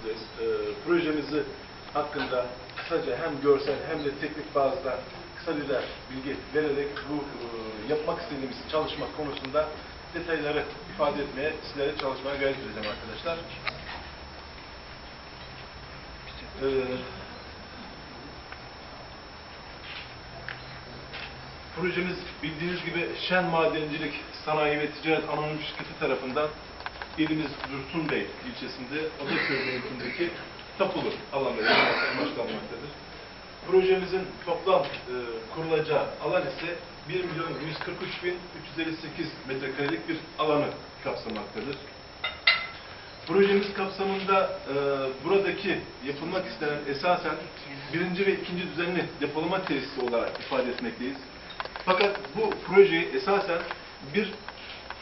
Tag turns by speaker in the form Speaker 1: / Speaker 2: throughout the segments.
Speaker 1: buradayız. Ee, projemizi hakkında kısaca hem görsel hem de teknik bazda kısa birer bilgi vererek bu e, yapmak istediğimiz çalışma konusunda detayları ifade etmeye, sizlere çalışmaya gayret edeceğim arkadaşlar. Ee, Projemiz bildiğiniz gibi Şen Madencilik Sanayi ve Ticaret Anonim Şirketi tarafından ilimiz Dursunbey ilçesinde Odaköy mevkindeki tapulu alanda yapılması amaçlanmaktadır. Projemizin toplam e, kurulacağı alan ise 1 milyon 143 bin 358 metrekarelik bir alanı kapsamaktadır. Projemiz kapsamında e, buradaki yapılmak istenen esasen birinci ve ikinci düzenli depolama tesisi olarak ifade etmekteyiz. Fakat bu projeyi esasen bir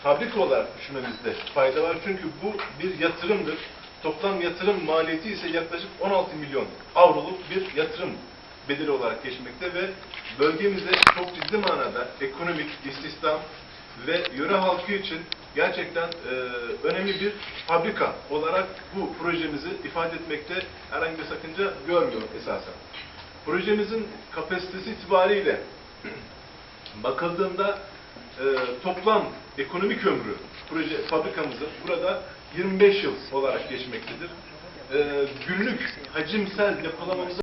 Speaker 1: fabrika olarak düşünmemizde fayda var. Çünkü bu bir yatırımdır. Toplam yatırım maliyeti ise yaklaşık 16 milyon avroluk bir yatırım bedeli olarak geçmekte ve bölgemizde çok ciddi manada ekonomik, istihdam ve yöre halkı için gerçekten e, önemli bir fabrika olarak bu projemizi ifade etmekte herhangi bir sakınca görmüyorum esasen. Projemizin kapasitesi itibariyle bakıldığında e, toplam ekonomik ömrü proje fabrikamızın burada 25 yıl olarak geçmektedir. E, günlük hacimsel depolamamıza